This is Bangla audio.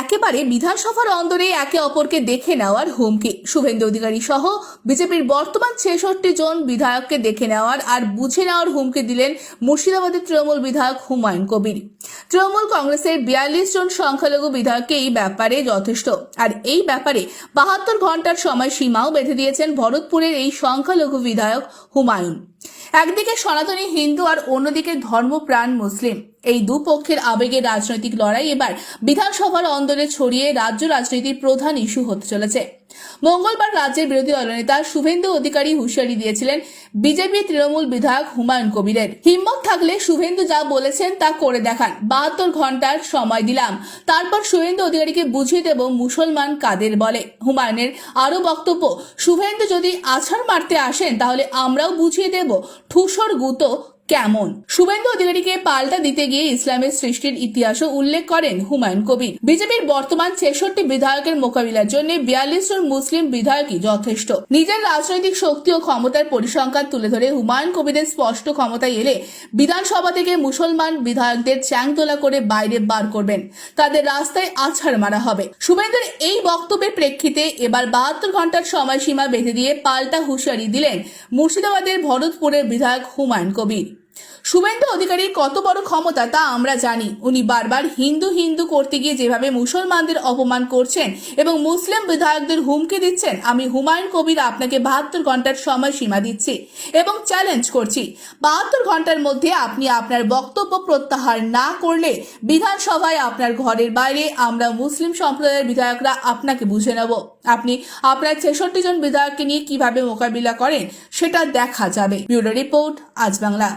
একেবারে বিধানসভার অন্দরে একে অপরকে দেখে নেওয়ার হুমকি। শুভেন্দু অধিকারী সহ বিজেপির বর্তমান ছেষট্টি জন বিধায়ককে দেখে নেওয়ার আর বুঝে নেওয়ার হুমকি দিলেন মুর্শিদাবাদের তৃণমূল বিধায়ক হুমায়ুন কবির। তৃণমূল কংগ্রেসের বিয়াল্লিশ জন সংখ্যালঘু বিধায়ককে এই ব্যাপারে যথেষ্ট। আর এই ব্যাপারে বাহাত্তর ঘণ্টার সময় সীমাও বেঁধে দিয়েছেন ভরতপুরের এই সংখ্যালঘু বিধায়ক হুমায়ুন। একদিকে সনাতনী হিন্দু আর অন্যদিকে ধর্মপ্রাণ মুসলিম। এই দুপক্ষের আবেগের রাজনৈতিক লড়াই এবার বিধানসভার অন্দরে ছড়িয়ে রাজ্য রাজনীতির প্রধান ইস্যু হতে চলেছে। মঙ্গলবার রাজ্যের বিরোধী দলনেতা শুভেন্দু অধিকারী হুঁশিয়ারি দিয়েছিলেন বিজেপি তৃণমূল বিধায়ক হুমায়ুন কবিরের। হিম্মত থাকলে শুভেন্দু যা বলেছেন তা করে দেখান। বাহাত্তর ঘণ্টার সময় দিলাম। তারপর শুভেন্দু অধিকারীকে বুঝিয়ে দেব মুসলমান কাদের বলে। হুমায়ুনের আরও বক্তব্য, শুভেন্দু যদি আছাড় মারতে আসেন তাহলে আমরাও বুঝিয়ে দেব ঠুসর গুতো কেমন? শুভেন্দু অধিকারীকে পাল্টা দিতে গিয়ে ইসলামের সৃষ্টির ইতিহাসও উল্লেখ করেন হুমায়ুন কবির। বিজেপির বর্তমান ছেষট্টি বিধায়কের মোকাবিলার জন্য বিয়াল্লিশ জন মুসলিম বিধায়কই যথেষ্ট। নিজের রাজনৈতিক শক্তি ও ক্ষমতার পরিসংখ্যান তুলে ধরে হুমায়ুন কবিরের স্পষ্ট ক্ষমতায় এলে বিধানসভা থেকে মুসলমান বিধায়কদের চ্যাংতোলা করে বাইরে বার করবেন। তাদের রাস্তায় আছাড় মারা হবে। শুভেন্দুর এই বক্তব্যের প্রেক্ষিতে এবার বাহাত্তর ঘণ্টার সময়সীমা বেঁধে দিয়ে পাল্টা হুঁশিয়ারি দিলেন মুর্শিদাবাদের ভরতপুরের বিধায়ক হুমায়ুন কবির। শুভেন্দু অধিকারীর কত বড় ক্ষমতা তা আমরা জানি। উনি বারবার হিন্দু হিন্দু করতে গিয়ে যেভাবে মুসলমানদের অপমান করছেন এবং মুসলিম বিধায়কদের হুমকি দিচ্ছেন, আমি হুমায়ুন কবির আপনাকে বাহাত্তর ঘণ্টার সময় সীমা দিচ্ছি এবং চ্যালেঞ্জ করছি। বাহাত্তর ঘণ্টার মধ্যে আপনি আপনার বক্তব্য প্রত্যাহার না করলে বিধানসভায় আপনার ঘরের বাইরে আমরা মুসলিম সম্প্রদায়ের বিধায়করা আপনাকে বুঝে নেব। আপনি আপনার ছেষট্টি জন বিধায়ককে নিয়ে কীভাবে মোকাবিলা করেন, সেটা দেখা যাবে। ব্যুরো রিপোর্ট, আজ বাংলা।